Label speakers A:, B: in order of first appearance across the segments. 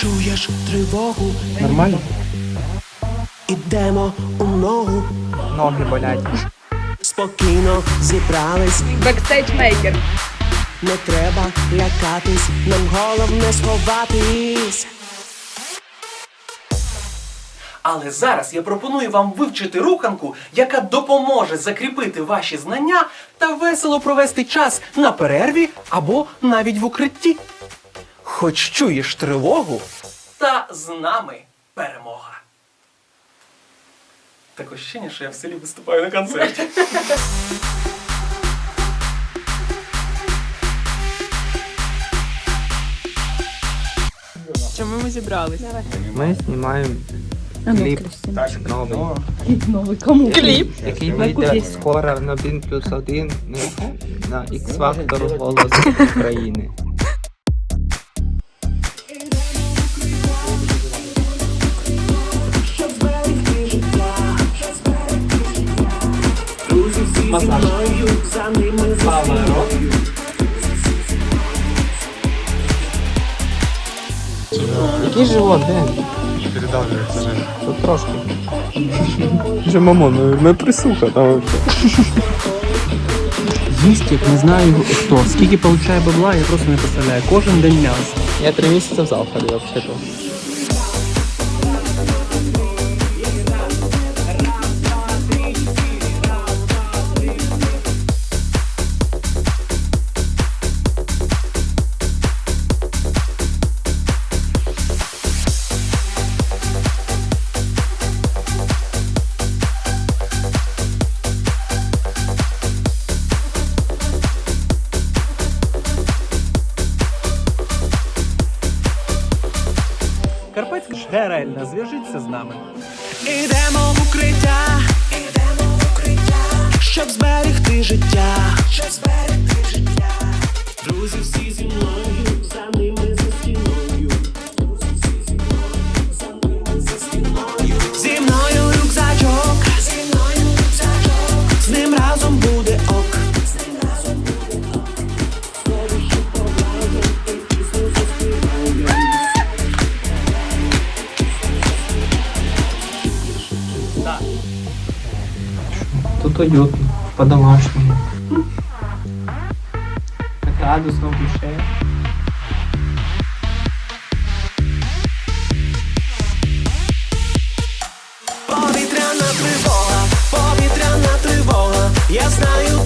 A: чуєш тривогу,
B: Нормально?
A: ідемо у ногу,
B: Ноги болять.
A: спокійно зібрались,
C: Бекстейдж мейкер.
A: не треба лякатись, нам головне сховатись.
D: Але зараз я пропоную вам вивчити руханку, яка допоможе закріпити ваші знання та весело провести час на перерві або навіть в укритті. Хоч чуєш тривогу, та з нами перемога. Таке ощущення, що я в селі виступаю на концерті.
C: Чому ми зібрались?
B: Ми знімаємо кліп новий,
C: Новий кому? Кліп.
B: який вийде скоро на 1 плюс 1 на X Factor голос України. Масаж. Поворот. Який живот, де? Тут трошки. Вже мамо, ну ми присуха там вообще.
E: Їстік, не знаю хто. Скільки получає бабла, я просто не представляю. Кожен день м'ясо.
B: Я три місяці в зал ходив вообще-то.
E: Карпатська ГРЛ, зв'яжіться з нами.
A: Ідемо в укриття, ідемо в укриття, щоб зберегти життя, щоб зберегти
B: Тут уютно, по-домашнему. Так радостно в душе.
A: Повітряна тривога, повітряна тривога. Я знаю,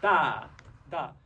A: перемога.
E: Так, так.